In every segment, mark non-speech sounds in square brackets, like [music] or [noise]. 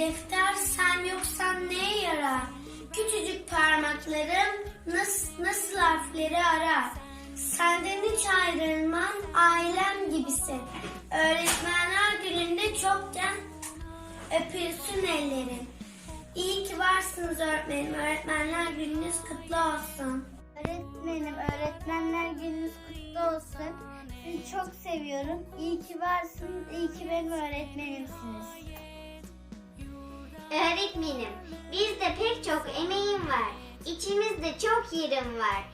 Defter sen yoksan neye yarar? Küçücük parmaklarım nasıl, nasıl harfleri arar? Senden hiç ayrılmam ailem gibisin. Öğretmenler gününde çoktan öpülsün ellerin. İyi ki varsınız öğretmenim. Öğretmenler gününüz kutlu olsun. Öğretmenim, öğretmenler gününüz kutlu olsun. Sizi çok seviyorum. İyi ki varsınız, iyi ki benim öğretmenimsiniz. Öğretmenim, bizde pek çok emeğim var. İçimizde çok yerim var.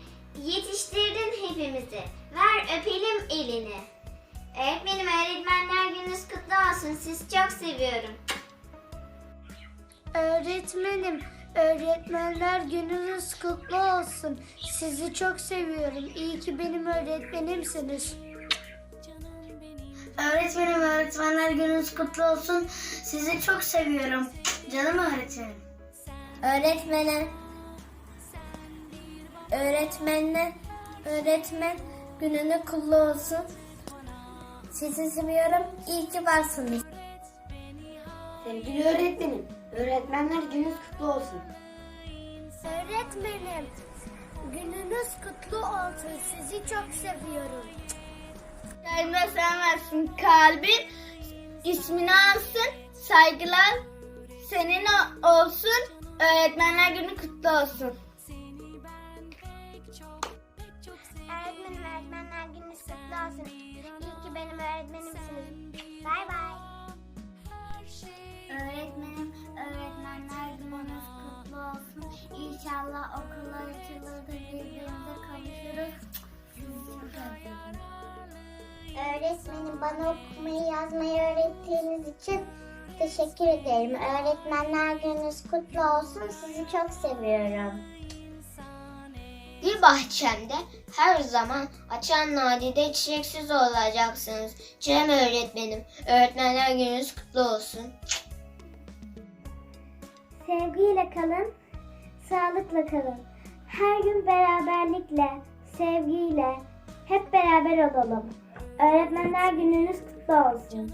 Yetiştirdin hepimizi. Ver öpelim elini. Öğretmenim, öğretmenler gününüz kutlu olsun. Sizi çok seviyorum. Öğretmenim, öğretmenler gününüz kutlu olsun. Sizi çok seviyorum. İyi ki benim öğretmenimsiniz. Öğretmenim, öğretmenler gününüz kutlu olsun. Sizi çok seviyorum. Canım öğretmenim. Öğretmenim, öğretmenler, öğretmen gününü kutlu olsun. Sizi seviyorum. İyi ki varsınız. Sevgili öğretmenim, öğretmenler gününüz kutlu olsun. Öğretmenim, gününüz kutlu olsun. Sizi çok seviyorum. Sen versin kalbin, ismini alsın, saygılar senin olsun, öğretmenler günü kutlu olsun. Öğretmenim, öğretmenler gününüz kutlu olsun. İyi ki benim öğretmenimsiniz. Bay bay. Öğretmenim, öğretmenler gününüz kutlu olsun. İnşallah okullar açılır da birbirimize kavuşuruz. Öğretmenim bana okumayı yazmayı öğrettiğiniz için teşekkür ederim. Öğretmenler gününüz kutlu olsun. Sizi çok seviyorum. Bir bahçemde her zaman açan nadide çiçeksiz olacaksınız. Cem öğretmenim, öğretmenler gününüz kutlu olsun. Sevgiyle kalın, sağlıkla kalın. Her gün beraberlikle, sevgiyle hep beraber olalım. Öğretmenler gününüz kutlu olsun.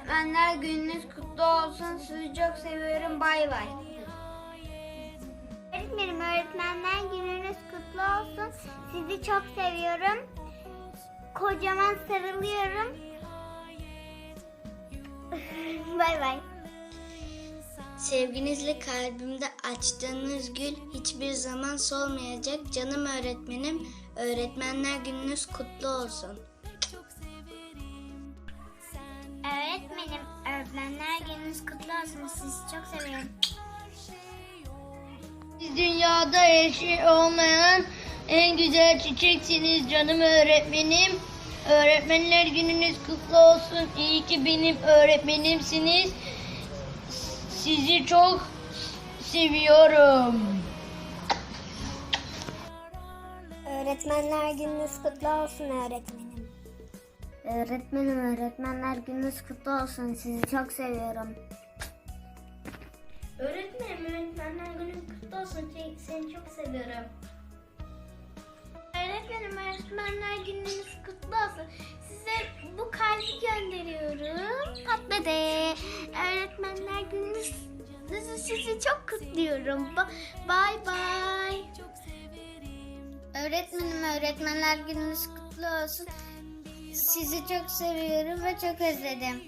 Öğretmenler gününüz kutlu olsun. Sizi çok seviyorum. Bay bay. Öğretmenim, öğretmenler gününüz kutlu olsun. Sizi çok seviyorum. Kocaman sarılıyorum. [laughs] bay bay. Sevginizle kalbimde açtığınız gül hiçbir zaman solmayacak. Canım öğretmenim, öğretmenler gününüz kutlu olsun. Öğretmenler gününüz kutlu olsun. Sizi çok seviyorum. Siz dünyada eşi olmayan en güzel çiçeksiniz canım öğretmenim. Öğretmenler gününüz kutlu olsun. İyi ki benim öğretmenimsiniz. Sizi çok seviyorum. Öğretmenler gününüz kutlu olsun öğretmenim. Öğretmenim, öğretmenler gününüz kutlu olsun. Sizi çok seviyorum. Öğretmenim, öğretmenler gününüz kutlu olsun. Seni çok seviyorum. Öğretmenim, öğretmenler gününüz kutlu olsun. Size bu kalbi gönderiyorum. Patladı. Öğretmenler gününüz sizi çok kutluyorum. Ba- Bye bye. Öğretmenim, öğretmenler gününüz kutlu olsun. Sizi çok seviyorum ve çok özledim.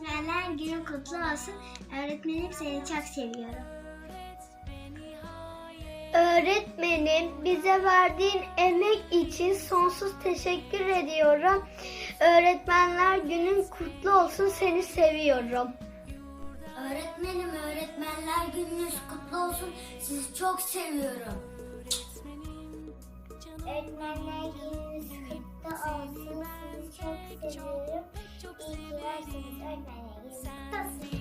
Öğretmenler günü kutlu olsun. Öğretmenim seni çok seviyorum. Öğretmenim bize verdiğin emek için sonsuz teşekkür ediyorum. Öğretmenler günün kutlu olsun seni seviyorum. Öğretmenim öğretmenler gününüz kutlu olsun sizi çok seviyorum. Öğretmenler gününüz kutlu kutlu olsun. Sizi çok seviyorum. İyi ki varsınız öğretmenleriniz kutlu olsun.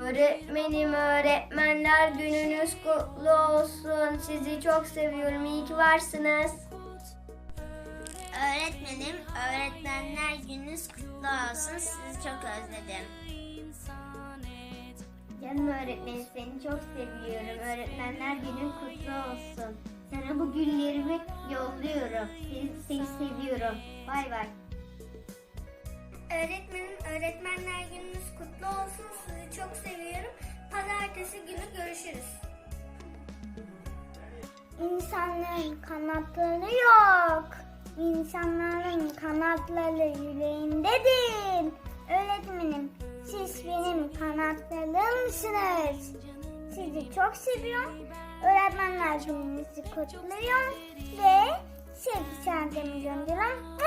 Öğretmenim, öğretmenler gününüz kutlu olsun. Sizi çok seviyorum. İyi ki varsınız. Öğretmenim, öğretmenler gününüz kutlu olsun. Sizi çok özledim. Canım öğretmenim seni çok seviyorum. Öğretmenler günün kutlu olsun. Sana bu güllerimi yolluyorum. Seni, seni seviyorum. Bay bay. Öğretmenim, öğretmenler gününüz kutlu olsun. Sizi çok seviyorum. Pazartesi günü görüşürüz. İnsanların kanatları yok. İnsanların kanatları yüreğindedir. Öğretmenim, siz benim kanatlarımsınız. Sizi çok seviyorum. Öğretmenler gününüzü kutluyorum ve sevgi şarkımı gönderiyorum.